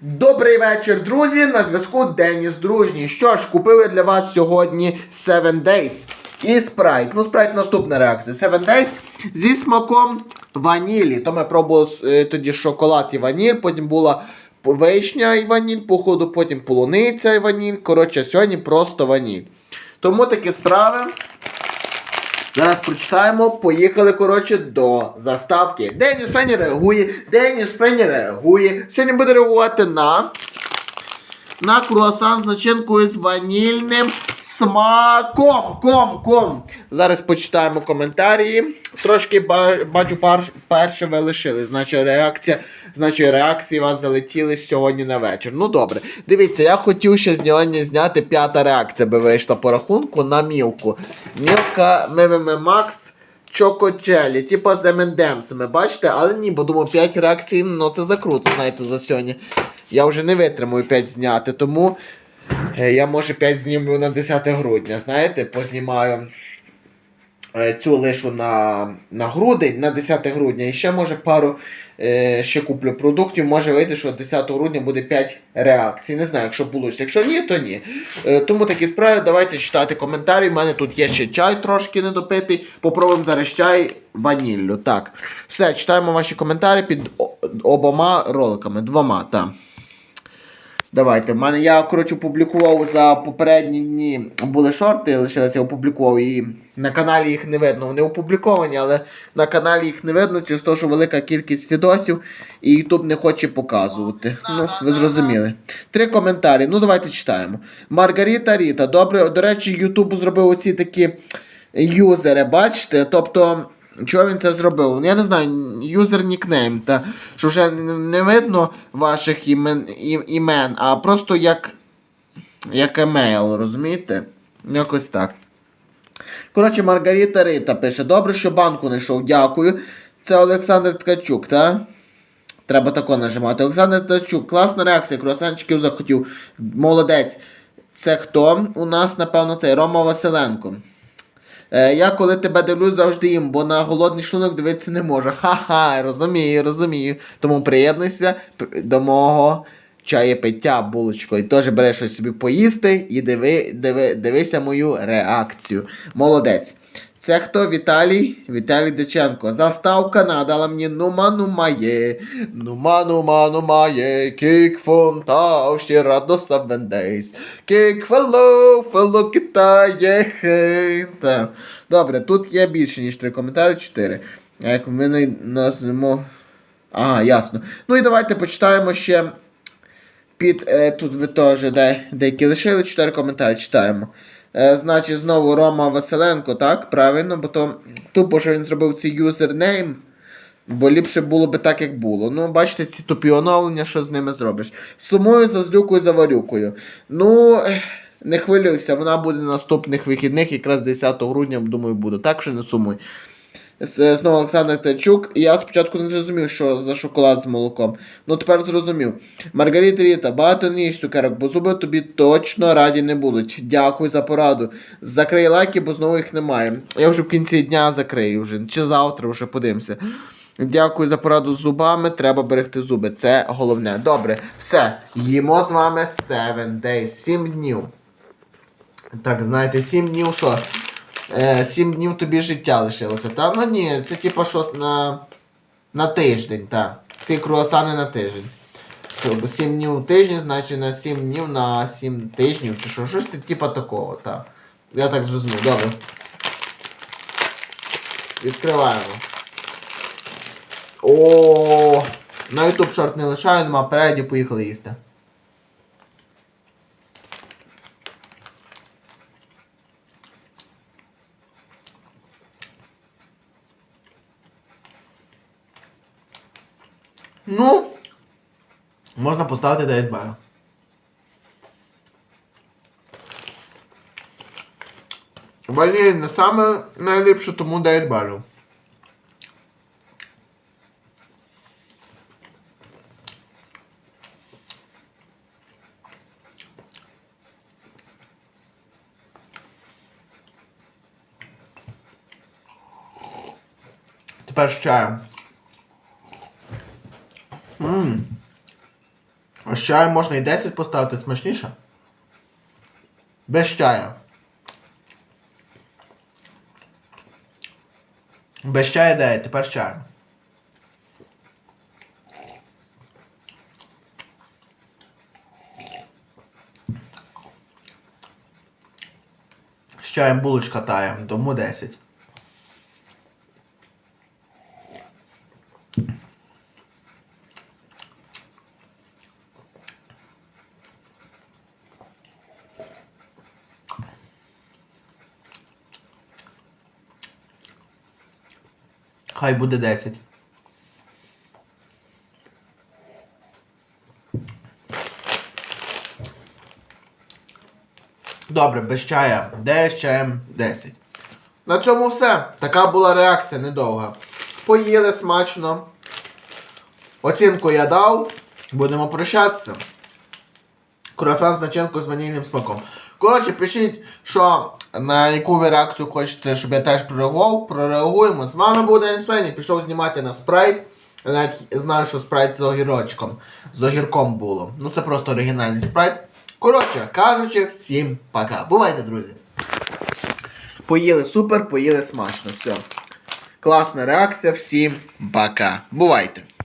Добрий вечір, друзі! На зв'язку Деніс Дружній. Що ж, купили для вас сьогодні 7 Days і спрайт. Ну, спрайт наступна реакція. 7 Days зі смаком ванілі. То ми пробували е, тоді шоколад і ваніль, потім була вишня і ваніль, походу, потім полуниця і ваніль. Коротше, сьогодні просто ваніль. Тому такі справи. Зараз прочитаємо. Поїхали, коротше, до заставки. Деніс Френі реагує. Деніс Френі реагує. Сьогодні буде реагувати на. На круасан з начинкою з ванільним смаком. Ком, ком. Зараз почитаємо коментарі. Трошки бачу, перше ви лишили. Значить, реакція. Значить, реакції вас залетіли сьогодні на вечір. Ну добре. Дивіться, я хотів ще з нього зняти п'ята реакція, би вийшла по рахунку на мілку. Мілка МММ Макс Чокочелі, типа з M&M's, бачите? Але ні, бо думаю, 5 реакцій, ну це закруто, знаєте, за сьогодні. Я вже не витримую 5 зняти, тому е, я може 5 знімлю на 10 грудня, знаєте, познімаю е, цю лишу на, на грудень, на 10 грудня, і ще може пару е, ще куплю продуктів, може вийти, що 10 грудня буде 5 реакцій. Не знаю, якщо вийде. Якщо ні, то ні. Тому такі справи, давайте читати коментарі. У мене тут є ще чай трошки недопитий. Попробуємо зараз чай ваніллю. Так. Все, читаємо ваші коментарі під обома роликами. Двома, так. Давайте. В мене я, коротше, опублікував за попередні дні були шорти, лишилися, я опублікував і на каналі їх не видно. Вони опубліковані, але на каналі їх не видно через те, що велика кількість відосів і YouTube не хоче показувати. Ну, ви зрозуміли. Три коментарі. Ну, давайте читаємо. Маргарита Ріта. Добре, до речі, YouTube зробив оці такі юзери, бачите? Тобто. Чого він це зробив? Я не знаю, юзер нікнейм, та що вже не видно ваших імен, імен, а просто як, як емейл, розумієте? Якось так. Коротше, Маргарита Рита пише: Добре, що банку не йшов, дякую. Це Олександр Ткачук, так? Треба тако нажимати. Олександр Ткачук, класна реакція, круасанчиків захотів. Молодець. Це хто? У нас, напевно, цей Рома Василенко. Е, я коли тебе дивлюсь, завжди їм, бо на голодний шлунок дивитися не можу. Ха-ха, розумію, розумію. Тому приєднуйся до мого чаєпиття булочкою. Теж береш щось собі поїсти і диви, диви, дивися мою реакцію. Молодець. Це хто? Віталій? Віталій Диченко. Заставка надала мені нума нума є. Нума нума нума є. Кік фонтав, ще радо seven days. Кік феллоу, феллоу китає хейта. Добре, тут є більше, ніж три коментарі, чотири. Як ми не назвемо. Ага, ясно. Ну і давайте почитаємо ще під е, тут ви теж де, деякі лишили чотири коментарі читаємо. Е, значить, знову Рома Василенко, так? Правильно, бо то тупо, що він зробив цей юзернейм. Бо ліпше було би так, як було. Ну, бачите, ці тупі оновлення, що з ними зробиш. Сумую за злюкою за варюкою. Ну, не хвилюйся, вона буде на наступних вихідних, якраз 10 грудня, думаю, буде. Так що не сумуй. Знову Олександр Тачук. Я спочатку не зрозумів, що за шоколад з молоком. Ну тепер зрозумів. Маргарита Ріта, багато не їж цукерок, бо зуби тобі точно раді не будуть. Дякую за пораду. Закрий лайки, бо знову їх немає. Я вже в кінці дня закрию вже. Чи завтра вже подивимося. Дякую за пораду з зубами. Треба берегти зуби. Це головне. Добре, все. Їмо з вами 7 days. 7 днів. Так, знаєте, 7 днів що? Е, 7 днів тобі життя лишилося. Та ну ні, це типа щось на, на тиждень, так. Ці круасани на тиждень. Що, бо 7 днів у тиждень, значить на 7 днів на 7 тижнів чи що. Щось типа такого, так. Я так зрозумів, добре. Відкриваємо. О, на YouTube шорт не лишаю, нема переді, поїхали їсти. Ну, можна поставити 9 балів. Ваніль не саме найліпше, тому 9 балів. Тепер з чаєм. Ммм. З чаю можна і 10 поставити смачніше. Без чаю. Без чаю 9, тепер з чаєм. З чаєм булочка тає, тому 10. Хай буде 10. Добре, без чая 9, з чаєм 10. На цьому все. Така була реакція недовга. Поїли смачно. Оцінку я дав. Будемо прощатися. Круасан з начинкою з ванільним смаком. Коротше, пишіть, що на яку ви реакцію хочете, щоб я теж прореагував. Прореагуємо. З вами був Денис Фрейні. Пішов знімати на спрайт. Я навіть знаю, що спрайт з огірочком. З огірком було. Ну це просто оригінальний спрайт. Коротше, кажучи, всім пока. Бувайте, друзі. Поїли супер, поїли смачно. Все. Класна реакція. Всім пока. Бувайте.